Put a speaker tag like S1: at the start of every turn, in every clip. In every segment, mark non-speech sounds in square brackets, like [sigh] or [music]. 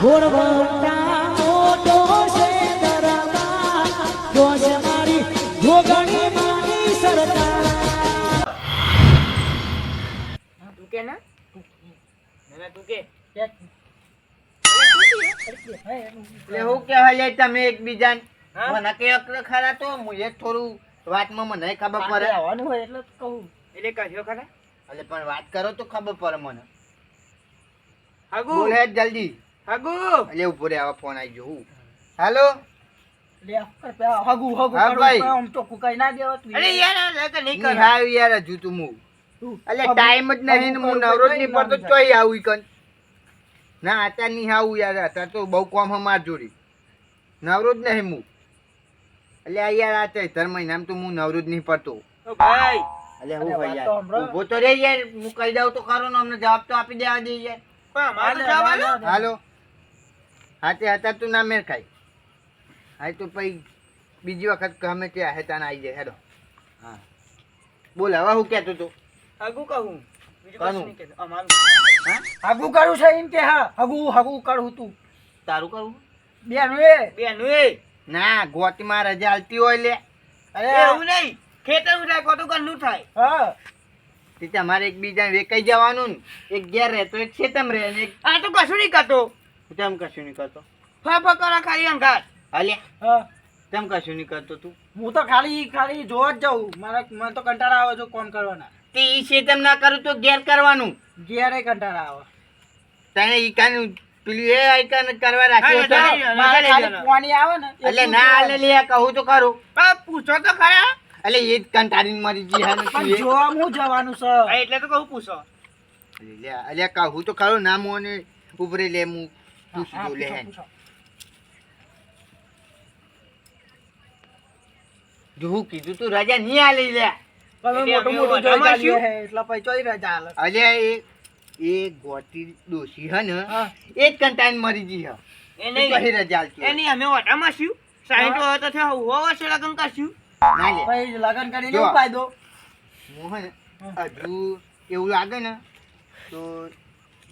S1: ઘોડવંટા મોટો છે દરબાર જોશ મારી જોગણી મારી સરકાર
S2: તું કે ના ના તું કે
S3: એટલે હું કહેવા લે તમે એકબીજાને? મને કે ખરા તો મુએ થોડું વાતમાં મને ખબર પડે.
S2: આવવાનું હોય એટલે કહું. એટલે કહેજો ખરા?
S3: એટલે પણ વાત કરો તો ખબર પડે મને. બોલે જલ્દી.
S2: હગુ.
S3: એટલે ઊભો રે આવા ફોન આવી ગયો હાલો.
S2: હગુ હગુ
S3: હા ભાઈ.
S2: આમ તો કુકાઈ ના દેવા અરે યાર આ નહીં કર.
S3: નિહાળ યાર હજુ તું હું. એટલે ટાઈમ જ નહીં ને હું નવરો જ નહીં પડતો ચોઈ આવું કન. ના અત્યારે નહીં આવું યાર અત્યારે તો બહુ કોમ હમાર જોડી. નવરો જ નહીં હું. એટલે આ યાર આ ચૈતર મહિનામાં તો હું નવરો જ નહીં પડતો.
S2: ભાઈ.
S3: એટલે હું ભાઈ
S2: તો
S3: યાર ઊભો તો રે યાર હું કહી દઉં તો ખરો ને અમને જવાબ તો આપી દેવા દે યાર.
S2: પણ અમારે તો જવાબ આલો.
S3: હાલો. હા તે હતા તું ના મેર ખાય. હા તો પછી બીજી વખત ગમે ત્યાં હેતા આવી જાય હેડો. હા. બોલ હવે હું કહેતો તું.
S2: હગુ કહું. બીજું
S3: કોનું?
S2: કશું નહીં કહેતો. અમારું.
S3: હા?
S2: હગુ કરું છે એમ કે હા. હગુ હગુ કરું તું.
S3: તારું કરું?
S2: બેનું એ બેનું એ
S3: ના ગોતીમાં રજા હાલતી હોય લે.
S2: અરે. એવું નહીં. ખેતર ઉઠાય કોટું ઘરનું થાય. હા.
S3: તે તમારે એકબીજાને વેકાઈ જવાનું ને. એક ઘેર રહેતો એક ખેતમ રહે ને
S2: આ તો કશું નહીં કરતો
S3: તેમ કશું નહીં કરતો.
S2: ફા કરો ખાલી અંગાર
S3: અલ્યા
S2: હા.
S3: તેમ કશું નહીં કરતો તું.
S2: હું તો ખાલી ખાલી જોવા જ જાઉં. મારા મને તો કંટાળા આવે છે કોમ કરવાના.
S3: તે ઈ ખેતમ ના કરું તો ગેર કરવાનું.
S2: ગેરે કંટાળા આવે.
S3: તને ઈ કાનું પેલું એ આઈકન કરવા રાખ્યો હતો
S2: મારે ખાલી પાણી આવે ને
S3: એટલે ના હાલે લે કહું તો ખરું.
S2: પૂછો તો ખરા.
S3: એટલે એ જ કંટાળીને મારી જી હા તું
S2: જોવા હું જવાનું છે? એટલે તો કહું પૂછો.
S3: અલ્યા અલ્યા કહું તો ખરું. ના મોને ઉભરે લે હું પૂછી દઉં લે હેન. જો હું કીધું તું રાજા નહીં આલી લે. અલ્યા એ એ ગોટી ડોશી હે ને એ જ કંટાળીને મરી ગઈ હે. કહી રજા
S2: એની અમે ઓટામાં શું સાઈઠ હોય તો થયા હોવા વર્ષે લગ્ન કરશું.
S3: ના લે.
S2: લગન કરીને ફાયદો
S3: મોહન હજુ એવું લાગે ને તો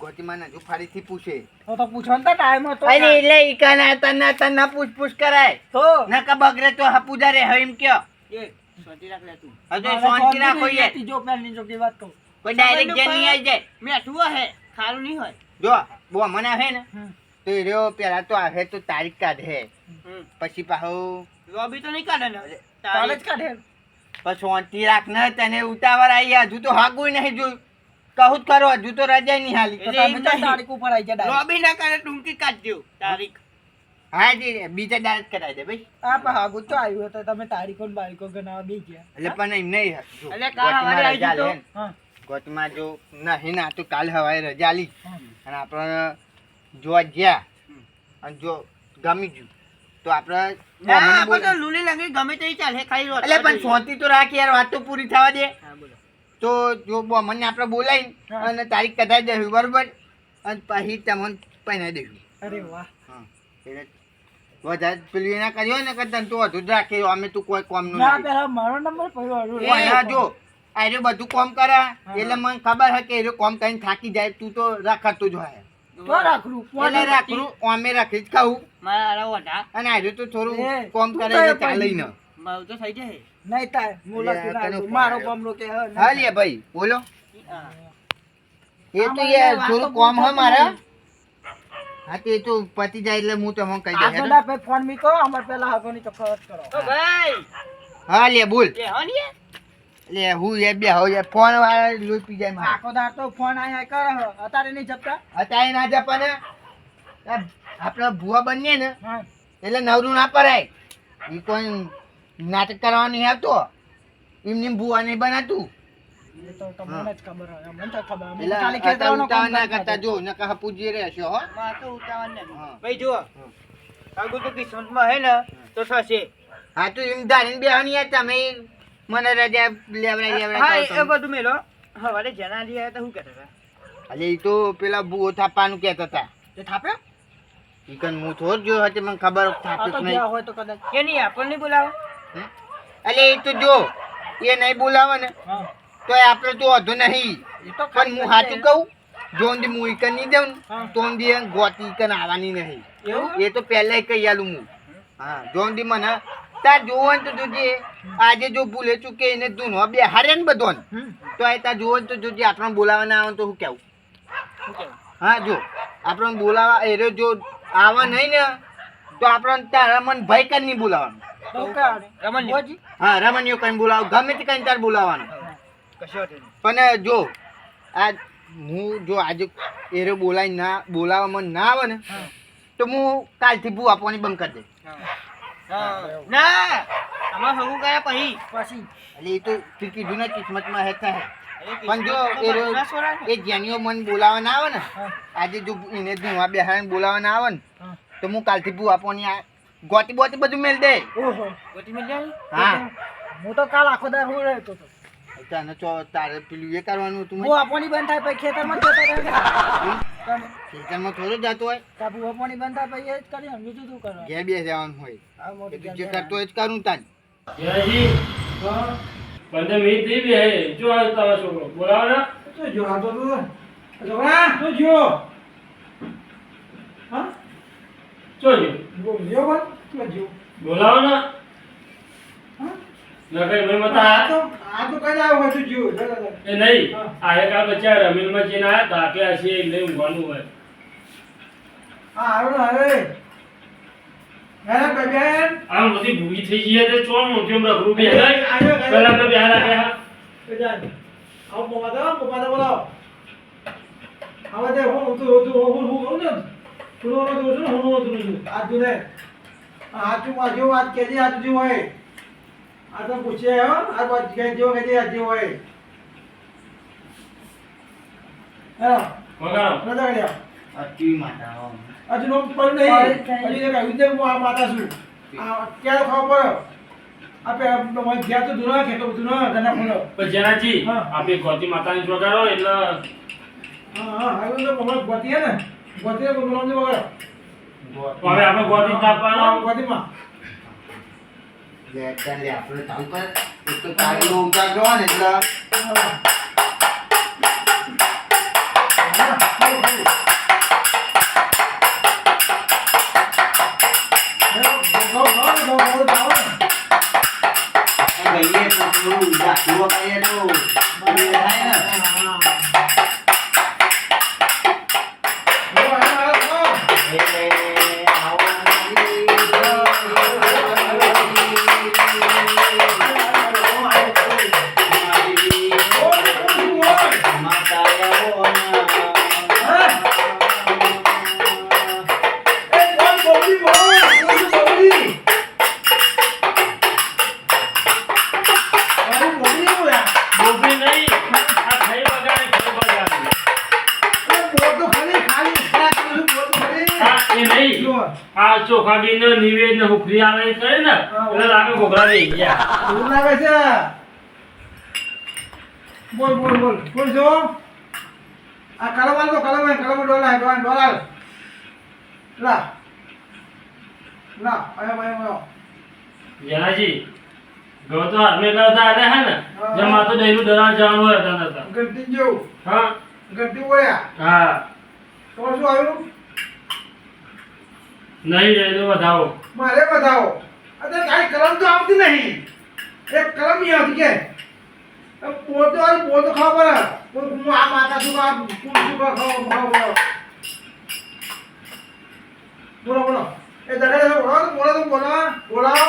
S3: ગોટીમાં જો ફરીથી પૂછે.
S2: તો તો પૂછવાનો તો ટાઈમ હતો
S3: અરે એટલે ઈ કાના તને તને પૂછ પૂછ કરાય.
S2: તો?
S3: નકા બગરે તો હપુદા રે હવે એમ કયો.
S2: એ. શાંતિ રાખ લે તું.
S3: હજુ શાંતિ રાખો યાર.
S2: ત્રીજો જો કે વાત કહું
S3: કોઈ ડાયરેક્ટ જે નહીં આવી જાય.
S2: મેઠું હે ખારું નહીં હોય.
S3: જો બો મને આવે ને તો એ રહ્યો પેલા તો આવે તો તારીખ કાઢે પછી પાહો.
S2: લોબી તો નહીં કાઢે ને. તારીખ કાઢે.
S3: પછી શાંતિ રાખ ને તને ઉતાવળ આવી હજુ તો હાગું નહીં જોયું. કહું જ ખરો હજુ તો રજા નહીં હાલી.
S2: તારીખ ઉપર આવી જાય લોબી ના કાઢે ટૂંકી કાઢજો. તારીખ.
S3: હા જી બીજા ડાયરેક્ટ કરાવી દે ભાઈ.
S2: આ પણ હાગુ તો આવ્યું તો તમે તારીખો ને બારીખો ગણાવવા બી ગયા.
S3: એટલે પણ એમ નહીં
S2: એટલે કાલ હવારે
S3: રજા
S2: આવી
S3: લે ગોતમાં જો નહીં ના તો કાલ હવારે રજા આલી અને આપણે જોવા ગયા અને જો ગમી ગયું તો આપણે
S2: ગમે તે ચાલે ખાલી
S3: એટલે પણ શાંતિ તો રાખ યાર વાત તો પૂરી થવા દે.
S2: હા બોલો.
S3: તો જો મને આપણે બોલાવી અને તારીખ કઢાઈ દઈશું બરોબર? અને પછી તમને પહેરાવી દઈશું
S2: અરે વાહ.
S3: એટલે વધારે પેલું એના કર્યો ને કરતા તો વધુ રાખે અમે તું કોઈ કોમનું ના
S2: પેલા મારો નંબર પડ્યો
S3: જો. આ બધું કોમ કરે. એટલે મને ખબર હે કે એ કોમ કરીને થાકી જાય તું તો રાખતું જ હોય.
S2: તો
S3: અમે રાખી જ ખાવું.
S2: મારા
S3: અને આજે તો થોડું કોમ કરે
S2: તો
S3: ચાલે ને
S2: થઈ નહીં હું
S3: એટલે
S2: લખી
S3: તને
S2: નાખું.
S3: ફોન
S2: મારો
S3: આવ્યો.
S2: કે હા
S3: લે ભાઈ બોલો. એ તો યાર થોડું કોમ હોય મારા? હા તે તો પતી જાય એટલે હું તમને કહી દઉં
S2: આગળ ભાઈ ફોન મીકો અમાર પેલા આગળની તો ખબર કરો.
S3: હા લે બોલ.
S2: લે હો ને
S3: લે હું એ બે હવે ફોન વાળા લોહી પી જાય મારે.
S2: આખો દાર તો ફોન આયા કરે હે. અત્યારે નહીં જપતા?
S3: અત્યારે ના જપા ને આપડે ભૂવા બનીએ ને એટલે નવરું ના પરાય. એ કોઈ નાટક કરવાનું આવતો એમની ભૂવા નહીં બનાતું. હો. હા.
S2: હે.
S3: હા મને રજા લેવડાઈ
S2: હા એ બધું મેલો. હવારે જનાજી આવ્યા તો શું કહેતા હતા
S3: અલે એ તો પેલા ભૂવો થાપવાનું કહેતા હતા.
S2: તે થાપ્યો?
S3: ઈ કન હું થોડ જોયો હતી મને ખબર નહીં?
S2: હોય તો કદાચ. કે નહીં આપણને બોલાવો.
S3: અલે એ તો જો એ નહીં બોલાવે ને તો આપણે તો વધુ નહીં. પણ હું સાચું કહું જોન દી હું ઈકન નહીં દઉં ને,
S4: હા.
S3: તો ગોતી ઈકન આવવાની નહીં. એ તો પહેલા કહી આલું હું. હા જો ઊંધી મને તાર જોવો તો જોજે આજે જો ભૂલે ચૂકે એને ધૂનો બે હારે ને. બધો. તો એ તાર જોવો તો જોજે આપણને બોલાવવાના આવે તો હું કેવું? હા જો આપણને બોલાવા એ જો આવા નહીં ને તો આપણને તારા મન ભય કર નહીં બોલાવવાનું
S1: રમણ્યો.
S3: હા કઈ બોલાવ. ગમે તે કઈ તાર બોલાવવાનું પણ જો આ હું જો આજે એરો બોલાય ના બોલાવા મને ના આવે ને તો હું કાલથી ભૂ આપવાની બંધ કરી દે
S1: ના. આમાં હગું કર્યા પછી.
S4: પછી.
S3: એટલે એ તો તું કીધું ને કિસ્મતમાં હે. થાય પણ જો. એ જ્ઞાનીઓ મન બોલાવા ના આવે ને આજે જો એને ધુવા બેહાડીને બોલાવા ના આવે ને તો હું કાલથી ભૂ આપવાની આ ગોતી બોટી બધું મેળ દે.
S4: ઓહો.
S1: ગોતી મિલ જાય
S3: હા.
S4: હું તો કાલ આખો દાર હું રહેતો હતો
S3: તને ચો તારે પેલું એ કરવાનું હતું
S4: હું આપવાની બંધ થાય પછી ખેતરમાં જતો રહે
S3: ખેતરમાં થોડો જતો હોય.
S4: કાબુ આપવાની બંધ થાય પછી એ જ કરીએ બીજું શું કરવા
S3: ઘેર બે જવાનું હોય.
S4: આ
S3: તું જે કરતો હોય એ જ કરું તાન.
S5: જયાજી પંદર મિનિટ થઈ ગઈ જો આવ્યો તારો છોકરો. બોલાવો ને.
S4: જો આ તો છોકરા તો જો હા
S5: જો જો
S4: જો જો બસ તું જો
S5: બોલાવો ને નકર મેં
S4: આ તો આ તો કઈ આવું હતું જો જો, જો, જો.
S5: એ નહીં. આ એક આ બચ્ચા રમીનમાં જઈને આયા તા કે ઊંઘવાનું હોય.
S4: હા હવે.
S5: બધી ભૂગી થઈ ગઈ છે ચોર મોટી ઉંમર રૂ બે. પેલા તો બેહારા
S4: બેજાન આવો બોલાવો. આવા દે હું તો તો હું હું હું ને? તું નો છું હું નો તો છું આ તું ને આ તું આ વાત કહેજે આ તું હોય આ તો પૂછે હો આ વાત કે જો કેજે આ જો હોય હા નતા
S3: અતિ માતા
S4: હજુ નો પણ નહીં હજુ એક વિદ્યા હું આ માતા છું આ ક્યારે ખબર પડે આપે ગયા તો દુના કે તો દુના ધના ખોલો
S5: પણ જેનાજી
S4: હા.
S5: આપણી ગોતી માતાની જ એટલે
S4: હા હા હવે તો મમ્મી ગોતી હે ને ગોતી તો બોલાવ ને વગર
S5: હવે આપણે ગોતી તાપવાનો
S4: ગોતીમાં
S3: લે ચાલ લે આપણે ચાલુ કર એક તો તારીનો ઉતાર જો ને એટલે એ ગઈએ તો થોડું જાખું કરીએ તો પેલું એ થાય ને
S5: આ ચોખા બીને નિવેદ ને હુકરી આવે કરે ને એટલે લાગે ઘોઘરા દઈ ગયા.
S4: બોલ બોલ બોલ. બોલ જો. આ કલમ તો કલમ કલમ ડોલા ડોલા ડોલા લા. લા આયા આયા
S5: જનાજી ગયો તો હાથમે કરતા આલે હે ને જમા તો દહીનું દરા જવાનું હોય હતા
S4: ગંટી જેવું
S5: હા.
S4: ગંટી ઓળ્યા.
S5: હા.
S4: તો શું આવ્યું?
S5: નહીં જાય તો વધાવો.
S4: મારે વધાવો. અત્યારે કાંઈ કલમ તો આવતી નહીં. એક કલમ નહીં આવતી કે. પોતો પોતો ખાવા પડે. હું આ માતા છું આ છું ખાવ, ખાવા બોલો બોલો બોલો. એ દગડે બોલો બોલો બોલો બોલાવો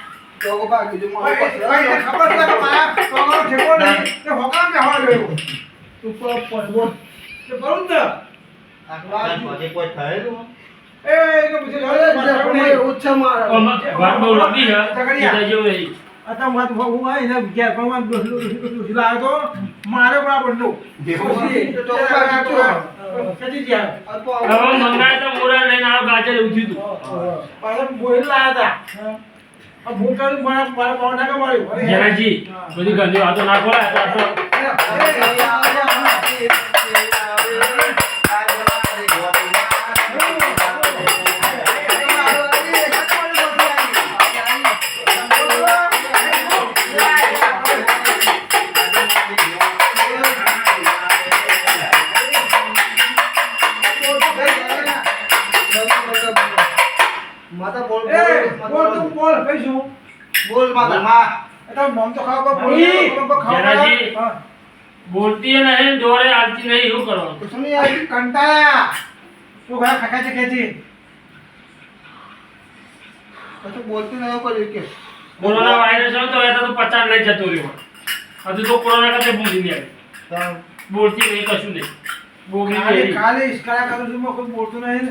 S5: કહેવા જ નહીં ઢોકળા મોકલું પે
S4: એ એનો પછી જોડે માથા પર નહીં.
S5: આમાં વાત બહુ લાંબી છે. સીધા જેવું નહીં
S4: આ વાત હું આ એને ઘેર પરમાં ડોસલું ડોસલું તો મારે
S3: તો તો.
S4: કદી જ્યાં
S5: હવે મંગાય તો મોરા લઈને આવ ગાજર ઉઠ્યું તું
S4: પણ બોલ લાયા હતા. ભૂખ કરી મારા મારા પાવ નાખા માર્યું
S5: બધી ગંદી વાતો ના ખોલાય
S3: બોલ. માતા
S4: એટલે નામ તો ખાવા બોલ
S5: નહીં. બોલતી નહીં દોરે આલતી નહીં એવું કરો
S3: તો સુની આવી કંટાળા
S4: તું ઘણા ખાખા છે ખેંચી
S3: પછી બોલતી નહીં એવું કર્યું કે.
S5: કોરોના વાયરસ હતો તો એ તો પચાસ લઈ જતો રહ્યો. હજુ તો કોરોના કરતા ભૂલી નહીં. બોલતી નહીં કશું નહીં. બોલી
S4: ખાલી
S5: નહીં
S4: કરું છું કોઈ બોલતું નહીં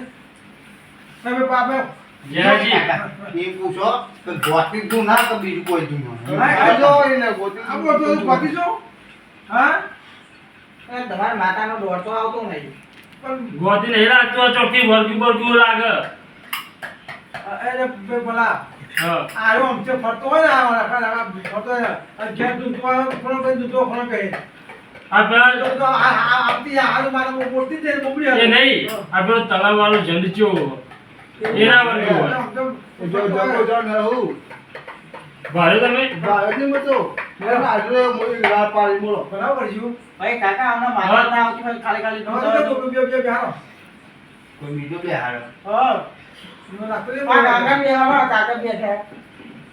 S4: તમે બાપે.
S3: એ પૂછો કે ગોતી તું ના કે બીજું કોઈ તું
S4: હા,
S3: એને ગોતી
S4: આ બોલતો તો બાકી છો હા
S3: તમારા માતાનો દોડ આવતો નહીં
S4: પણ
S5: ગોતી નહીં લાગતો ચોખ્ખી વળગી બળગી લાગે
S4: એને પેલા
S5: હા
S4: આયો આમચે ફરતો હોય ને આ ફરતો અને દૂધો આવે, કઈ દૂધો ખોલો કઈ.
S5: આ પેલા
S4: તો તો આ- આ- આવતી આ હાલ મારે બહુ બોલતી જ નહીં, બબડી
S5: એ આ પેલો તલાવ વાળો જંડ એના વર્ગો હોય.
S3: જો જો જો ને હું.
S5: ભારે તમે?
S3: ભારતની મતો મેં આજરે મોઈ લાલ પાડી બોલો.
S4: બરાબર છું.
S1: ભાઈ કાકા આમને મારવા ના આવતી ખાલી ખાલી
S4: હવે તો
S3: કોઈ બીજો બે હારો
S4: હા. નહીં
S1: આ કાકા બે કાકા બે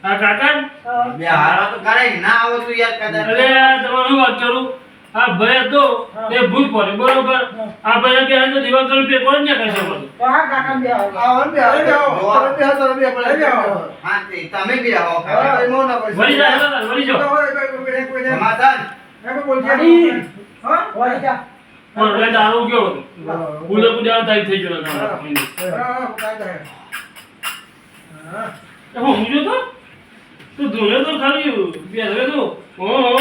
S5: આ કાકા?
S3: તો કરે ના આવે તો યાર કદાચ.
S5: તમારું વાત કરું? આ ભાઈ હતો એ ભૂલ પડે બરોબર આ ભય કે અંદર દિવાલ તો પે કોણ ને કહેશે
S1: તો આ કાકા બે આવા.
S3: આવો બે આવો
S4: બે આવો.
S3: તમે બે બે
S4: બે આવો.
S3: હા તે તમે બે આવો ખાવા એમો ના પછી
S5: વળી જા વળી
S4: તો હવે બે- બે- બે- બે-
S3: સમાધાન
S4: બે કોઈ બોલતી
S1: અડી.
S4: હા?
S1: વળી જા.
S5: પણ રે દારૂ કેવો હતો ભૂલે ભૂલે ટાઈપ થઈ ગયો ના
S4: હા, કાંઈ થાય. હા.
S5: એ હું જો તો તું ધોને તો ખાલી બેસવે તો ઓ હો.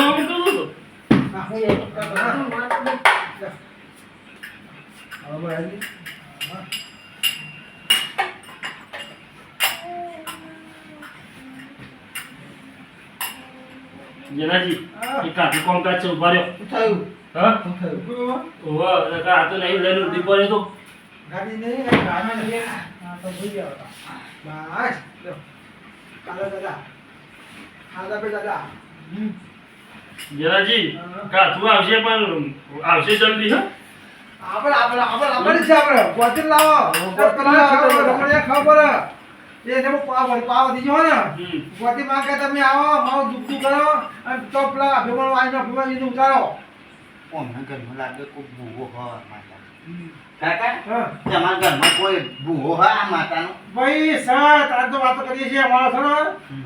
S5: જેનાજી એ કાફી કોમકાજ છે ઊભા રહ્યો
S3: થયું
S5: હા
S3: થયું
S5: ઓહો એટલે આ તો નહીં લઈને ઉડી પડે તો
S4: ગાડી નહીં, ગાડી નહીં. હા, તો ભૂલી જાઓ. બસ. લો. દાદા. દાદા. હમ.
S5: જેનાજી કાથું આવશે પણ આવશે જલ્દી હા?
S4: આપણે આપણે આપણે આપણે છે આપણે ગોતી લાવો.
S3: ગોતી
S4: ખબર એ જેમ પાવ પાવ દીજો ને.
S5: હમ.
S4: ગોતી માંગે તમે આવો માવ દુખતું કરો અને તો પેલા વાળીને અભિમાન એને ઉતારો.
S3: ઓમને ઘરમાં લાગે કોઈ ભૂવો હોય માતા કાકા
S4: હા.
S3: તમારા ઘરમાં કોઈ ભૂવો હોય આ માતાનો?
S4: ભાઈ સર આ તો વાતો કરીએ છીએ અમારો છે ને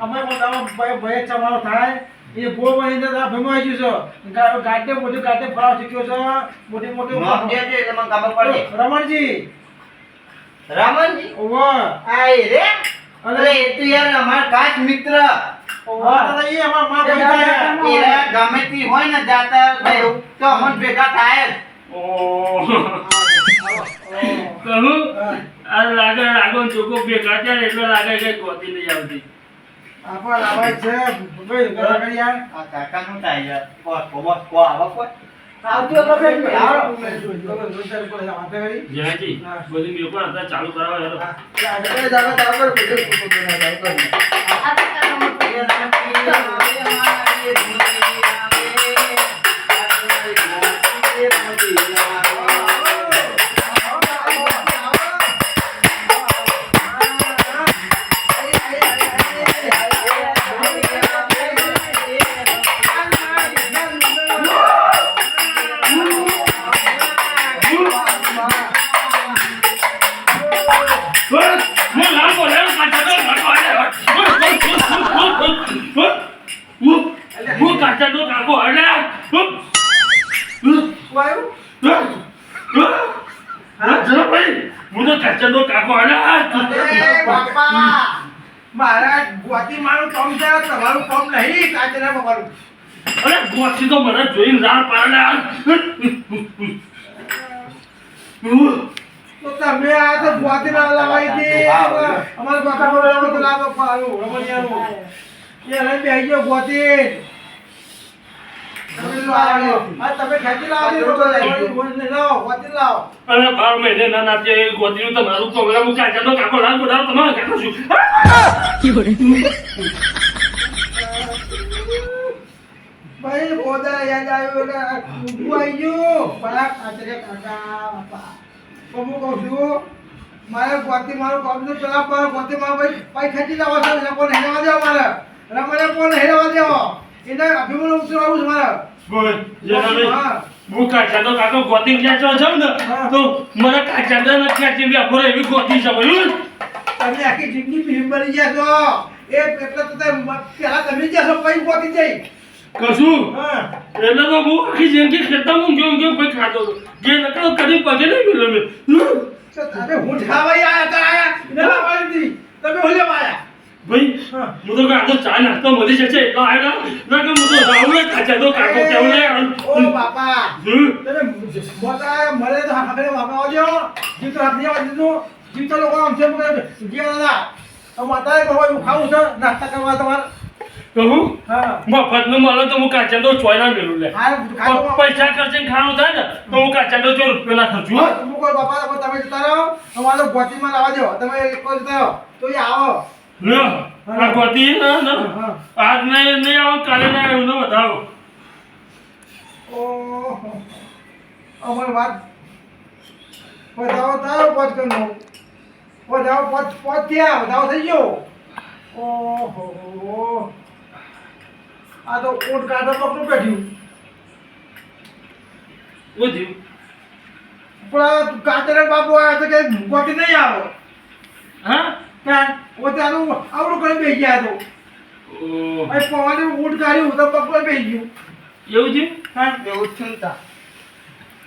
S4: અમે પણ ભાઈ ભય ચમારો થાય. એ બહુ બની તારા ભેમો આવી ગયું છે. ગા- ગાડે મોટી ગાડે ફરાવ શીખ્યો છો. મોટી મોટી
S3: નામ દેજો એટલે મને ખબર પડે.
S4: રમણજી.
S3: રામનજી
S4: ઓવા
S3: આ એ રે અરે એ તો યાર અમાર કાચ મિત્ર.
S4: ઓવા તો એ અમારમાં ભાઈ
S3: એ ગમે તે હોય ને જાતા તો અમન ભેગા થાય જ.
S5: કહું આ લાગે લાગો ચોકો ભેગા છે એટલે લાગે કે ગોતી નહીં આવતી.
S4: આપણ આવાજ છે ભાઈ ઘર યાર
S3: આ કાકાનું થાય યાર કો કો કો આવો કોઈ
S1: આવતી વખતે આવો.
S5: પણ અત્યારે ચાલુ કરાવો હેલો
S3: એ જાગો જાગો બધું બધું
S1: આ કાકા
S5: હું અરે ગોથી તો મને જોઈને રાડ પાડે
S4: તમે આ તો ગોતી ના લાવાઈ હતી અમારે ગોતા બોલાવો તો લાવો પાડું રમણિયાનું એ લઈ બેસી ગયો ગોતી તમે લાવો. આ તમે ખેંચી લાવો છો, તો લાવો, લાવો, ગોતી લાવો.
S5: અરે બાર મહિને ના નાચે ગોતીનું તમારું કાકો લાલ બોલાવો તમારે કાકો છું. [laughs] [laughs]
S4: ભાઈ બોધા યાદ આવ્યો એટલે ઊભું આવી ગયું. બરા ખાતરે કાકા બાપા. તો હું કહું છું મારે ગોતી મારું કામ તો પેલા પર ગોતી મારું ભાઈ ભાઈ ખેંચી લાવો છો એટલે કોને હેરવા દેવો મારે? મને કોને હેરવા દેવો? એને અભિમાન ઉતરાવું છે મારે.
S5: બોલ જે તમે
S4: હા.
S5: હું કાચા તો કાકો ગોતી ક્યાં છો ને તો મને કાચા તો નથી ખેંચી બી અપરો એવી ગોતી છે ભાઈ
S4: તમે આખી જિંદગી ભીમ બની ગયા છો. એ એટલે તો પેલા તમે ગયા છો પછી ગોતી જઈ
S5: કશું?
S4: હા.
S5: એટલે તો હું આખી જિંદગી ખેતરમાં ગયો ગયો કોઈ ખાતો હતો. જે નકરો કરી પગે નહીં મેલો મેં.
S4: તો તમે હું ઠાવાઈ આયા તા આયા? હતી તમે હોલે આયા?
S5: ભાઈ
S4: હું.
S5: તો કાકો ચા નાસ્તો મળી જશે એટલો આવ્યો ના કે હું તો રાવલે કાચા તો કાકો કેવું
S4: ઓ બાપા. તમે મોટા મળે તો હા ખબર બાપા આવજો. જીવ તો હાથ નહીં આવવા દીધું. જીવ તો લોકો આમ છે ગયા દાદા તો માતાએ કહો ખાવું છે નાસ્તા કરવા તમારે.
S5: કહું?
S4: હા.
S5: મફતનું મળે તો હું કાચા તો ચોય ના મેલું લે પૈસા ખર્ચીને ખાવાનું થાય ને તો હું કાચા જો રૂપિયા ના ખર્ચું હો.
S4: કોઈ બાપા તમે જતા રહો. અમારે ગોતીમાં લાવવા દો તમે એક જતા રહો. તો એ આવો.
S5: આ ગોતી ના ના.
S4: હા.
S5: આજ નહીં નહીં આવો કાલે ના આવ્યું ને વધારો.
S4: ઓહો. અમારી વાત વધાવો થયો પદ કરનો વધાવો પદ પદ થયા વધાવો થઈ ગયો. ઓહો. આ તો કોટ કાઢો પકડું બેઠ્યું
S5: થયું?
S4: પણ આ કાચરે બાપુ આવ્યા તો કે ગોતી નહીં આવો?
S5: હા?
S4: કાં પોતે આનું આવડું કરી બેસી ગયા તો. પવાને ઊંટ કાઢ્યું તો પકડો બેસી ગયું.
S5: એવું છે?
S4: હા.
S3: એવું જ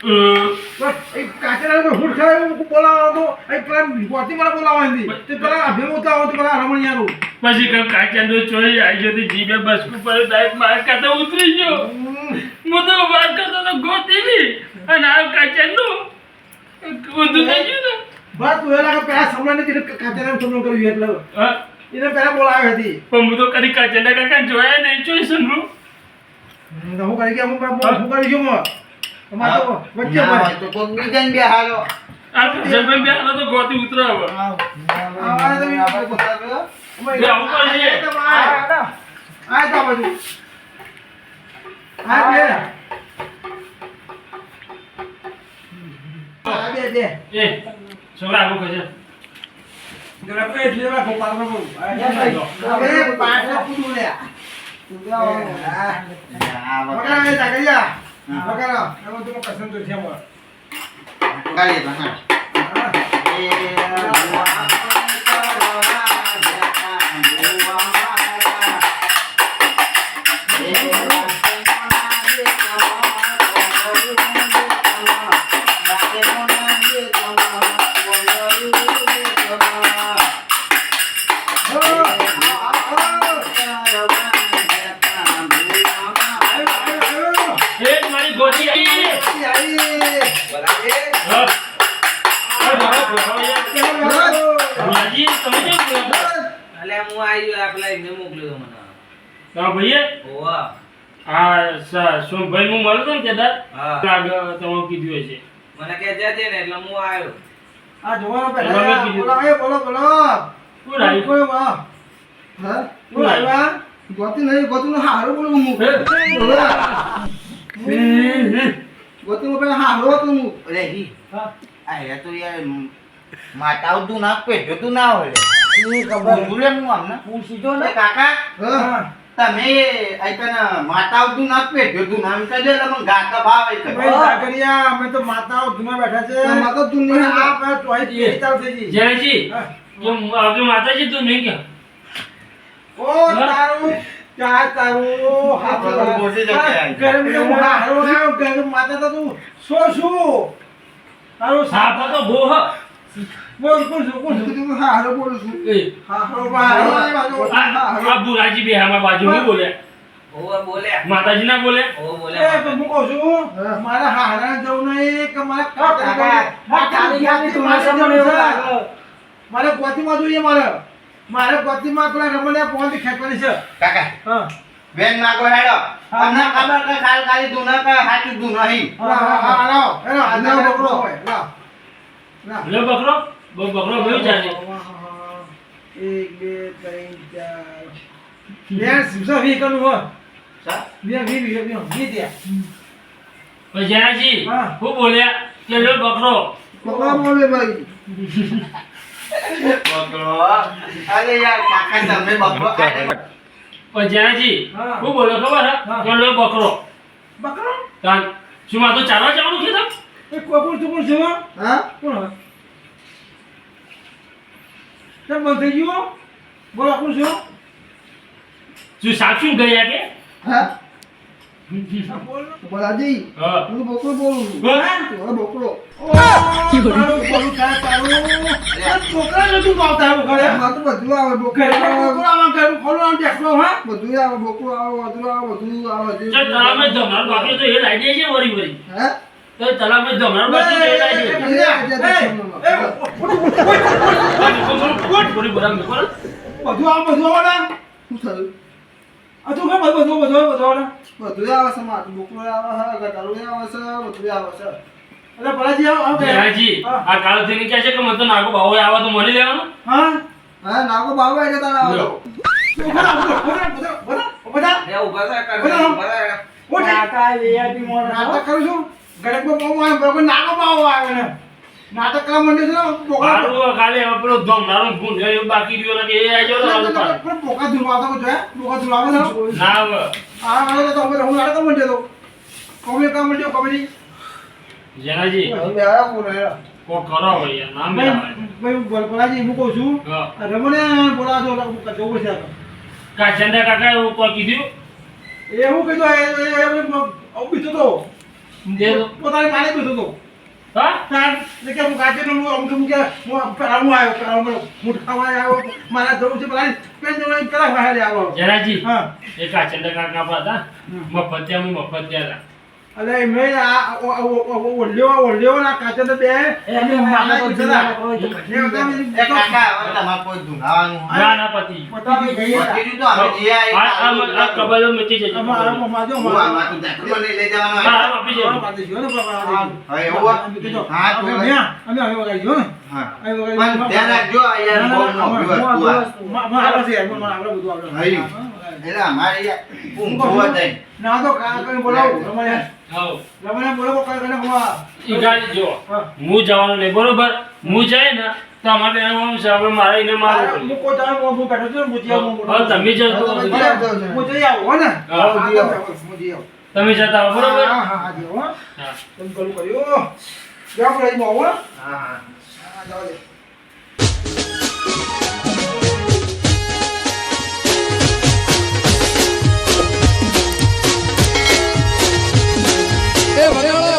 S4: કાચરા ઊંટ ખાય બોલાવવાનો અહીં પેલા ગોતી મને બોલાવવાની તે પેલા અભિમુખ આવો તો પેલા રમણિયાનું.
S5: પછી કંઈક કાચા તો ચોરી આવી ગયો જીભે બસ ઉપર ડાયરેક્ટ માર કાતા ઉતરી ગયો. હું તો વાત કરતો તો ગોતી અને આ કાચા નું ઊંધું થઈ ગયું ને.
S4: બસ તું એના પેલા સમલાને કીધું કે કાચરાને કર્યું એટલે.
S5: હા.
S4: એને પેલા બોલાવી હતી.
S5: પણ હું તો કદી કાચા કાકા જોયા નહીં જોઈ સમરું
S4: હું કરી ગયા હું હું કરી ગયો
S5: છોકરા આવું કહે છે
S4: જરા પેટ લેવા ખોપાળમાં બહુ હવે પાછા પૂરું
S3: આ
S4: જોવાનો પેલા બોલો એ બોલો બોલો.
S5: શું રાખ્યું?
S4: કોઈ વાહ હા?
S5: શું
S4: આવ્યા ગોતી નહીં ગોતી હારું બોલું હું.
S5: હે?
S4: ગોતી પેલા હારું હતું હું.
S3: રેડી.
S4: હા.
S3: આ તો યાર માતા તું ના પેઢ્યો તું ના હોય.
S4: ખબર?
S3: બોલે હું આમને?
S4: પૂછી જો
S3: એ કાકા?
S4: હા.
S3: તમે આઈકન માતાઓ દુ ના પેઢ્યો તું નામ કદે દે એટલે મને ગાતા ભાવ એક
S4: ભાઈ જાગરિયા અમે તો માતાઓ જૂના બેઠા છે. માતા જૂની આ પેલા ચોઈ પેલી ચાલ છે જી
S5: જયજી જો આજે માતાજી દુ નહીં કે
S4: ઓ તારું ચા તારું હાથ
S3: મોટી આવી.
S4: ગરમ ગરમ હારો ના ગરમ માતા તો તું. સો શું? તારું
S5: સાફો તો બહુ હ
S3: હા
S4: હા હા
S5: હું માતાજી ના બોલે
S4: હું મારા હારા જવું નહીં કે મારે. મારે ગોતીમાં જોઈએ મારે મારે ગોતીમાં પેલા રમણીયા પહોંચી ખેંચવાની છે
S3: કાકા
S4: હા
S3: બેન હેડો અમને ખબર કે ખાલ ખાલી દુના કે સાચું તું નહીં
S4: હા હા હા હેડો આજનો બકરો
S5: લે બકરો બકરો ભયો ચાલે
S4: એક બે ત્રણ ચાર બે વી હોય બે વી વી વી વી ત્યાં
S5: જયાજી
S4: હા.
S5: બોલ્યા કે લે બકરો
S4: બકરો બોલે ભાઈ.
S3: બકરો અરે યાર કાકા તમે બકરો આને-
S4: હા.
S5: હું બોલ્યો ખબર હે?
S4: હા.
S5: કે લે બકરો
S4: બકરો
S5: તાન શું માં તો ચાલવા જવાનું કીધું
S4: એ કોણ છું કોણ
S3: હા?
S4: કોણ કેમ બંધ થઈ ગયું બોલો કોણ છું
S5: શું સાચું ગયા કે
S3: હા
S4: બોલ
S3: બોલાજી
S5: હા
S3: હું બકરો બોલું છું તો
S5: તલામે ધમરાર બાકી તો એ લાઈ દે છે વરી વરી
S3: હે
S5: તો તલામે ધમરાર બાકી તો એ લાઈ દે વરી બરાબર મેકો ને.
S4: બધું આમ બધું આવે
S3: શું થયું?
S4: આ તું કેમ બધું બધું બધું બધું
S3: બધું આવે છે માથું બકરો આવે છે ગટારું આવે છે બધું આવે છે.
S4: અરે પરાજી આવ આવ
S5: જયાજી આ કાળો થઈને કહે છે કે મને તો નાગો બાવો આવે તો મળી લેવાનો?
S4: હા?
S3: હા નાગો બાબા એટલે તારે આવે
S5: લો.
S4: બધા બધા બધા બધા
S2: લે ઊભા થા કર
S4: બધા.
S2: ઊભા થા
S4: ઉઠ.
S1: કાકા VIP મોણ
S4: નાટક કરું છું. ગણેશ બહુ આવે બરોબર નાનો બાવો આવે ને. નાટક કરવા માંડ્યો છે
S5: મારું ખાલી પેલો ધમરારો ભૂંડ ગયો બાકી રહ્યો ને કે એ તો હારું પાડે.
S4: પોકા ધુલવાતો તો જોયા પોકા ધુલવાતો ને
S5: ના હવે
S4: આ આવે તો અમે હું નાટક માંડ્યો તો કોમે કામ માંડ્યો કોમેડી
S5: જનાજી
S3: હવે આવ્યા કોણ હેરા
S5: કો કરો હવે નામ
S4: ભાઈ બોલાજી હું કહું છું બોલાવજો એટલે જવું છે
S5: કાચંડા કાકા એવું કોઈ કીધું
S4: એ હું કીધું એ એ બીતો તો. પોતાની માને બીતો તો મારા જવું છે પેલા પેન જોડે પેલા બહાર આવ્યો
S5: જનાજી
S4: હા.
S5: એ કાચંડા મફત પર હતા. હું
S4: અલે મેં આ ઓલ્યો ઓલ્યો ના કાચે તો બે.
S1: એમની માને તો તો
S3: એ કાકા હવે તમારે કોઈ ધુનાવાનું
S5: ના ના પતિ.
S1: પતિ ગઈ
S3: પતિ તો અમે જે
S5: આ આ આ કબલો મચી જશે
S4: આમાં મમા જો
S3: હું આમાં તો દાખલો નહીં લઈ જવાનો
S5: હા. હા આપી જજો
S3: હવે એવું હોય? હા, તો
S4: અમે અમે હવે વગાડ્યો ને.
S3: હા. પણ ધ્યાન રાખજો યાર બહુ વિવાદ વસ્તુ આ.
S4: માં છે એમાં આવડે બધું આવડે
S3: હઈ. એટલે અમારે ઊંઘ જોવા જાય.
S4: ના તો કા કઈ બોલાવો રમણે. રમણે બોલાવો કઈ કને કોવા
S5: ઈ ગાડી જો
S4: હા.
S5: જવાનું નહીં બરોબર હું જાય ને તો અમારે છે હવે મારે એને મારવું
S4: હું કોઈ તારે બેઠો છું હું
S5: હવે તમે.
S3: છો.
S4: હું જઈ આવું હો ને
S5: હા.
S4: હા, તમે આવો, હું જઈ આવું.
S5: તમે જતા હો બરોબર
S4: હા હા હા જી હો
S5: હા
S4: તમે કરું કર્યું જાવ આપણે અહીં આવો હો.
S3: હા હા
S4: હા જાવ દે 哎，我来了。